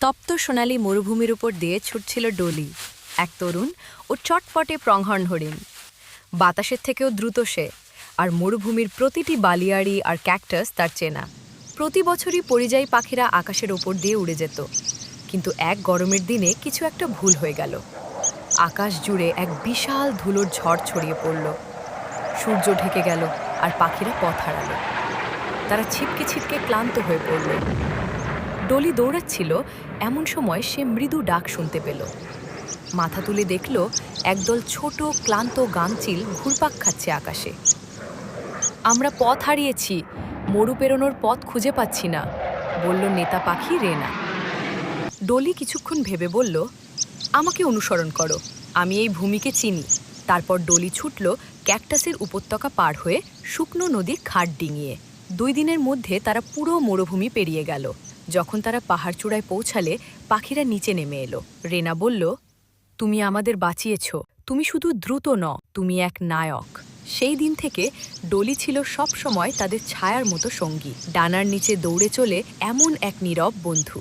তপ্ত সোনালি মরুভূমির উপর দিয়ে ছুটছিল ডলি, এক তরুণ ও চটপটে প্রংহর্ন হরিণ। বাতাসের থেকেও দ্রুত সে, আর মরুভূমির প্রতিটি বালিয়াড়ি আর ক্যাকটাস তার চেনা। প্রতি বছরই পরিযায়ী পাখিরা আকাশের ওপর দিয়ে উড়ে যেত, কিন্তু এক গরমের দিনে কিছু একটা ভুল হয়ে গেল। আকাশ জুড়ে এক বিশাল ধুলোর ঝড় ছড়িয়ে পড়ল। সূর্য ঢেকে গেল আর পাখিরা পথ হারালো। তারা ছিটকে ছিটকে ক্লান্ত হয়ে পড়ল। ডলি দৌড়াচ্ছিল, এমন সময় সে মৃদু ডাক শুনতে পেল। মাথা তুলে দেখল, একদল ছোট, ক্লান্ত গাংচিল ঘুরপাক খাচ্ছে আকাশে। আমরা পথ হারিয়েছি, মরু পেরোনোর পথ খুঁজে পাচ্ছি না বলল নেতা পাখি রেনা। ডলি কিছুক্ষণ ভেবে বলল, আমাকে অনুসরণ করো, আমি এই ভূমিকে চিনি তারপর ডলি ছুটল ক্যাকটাসের উপত্যকা পার হয়ে শুকনো নদীর খাট ডিঙিয়ে। দুই দিনের মধ্যে তারা পুরো মরুভূমি পেরিয়ে গেল। যখন তারা পাহাড় চূড়ায় পৌঁছালে, পাখিরা নিচে নেমে এলো। রেনা বলল, তুমি আমাদের বাঁচিয়েছ। তুমি শুধু দ্রুত ন তুমি এক নায়ক। সেই দিন থেকে ডলি ছিল সব সময় তাদের ছায়ার মতো সঙ্গী। ডানার নিচে দৌড়ে চলে এমন এক নীরব বন্ধু।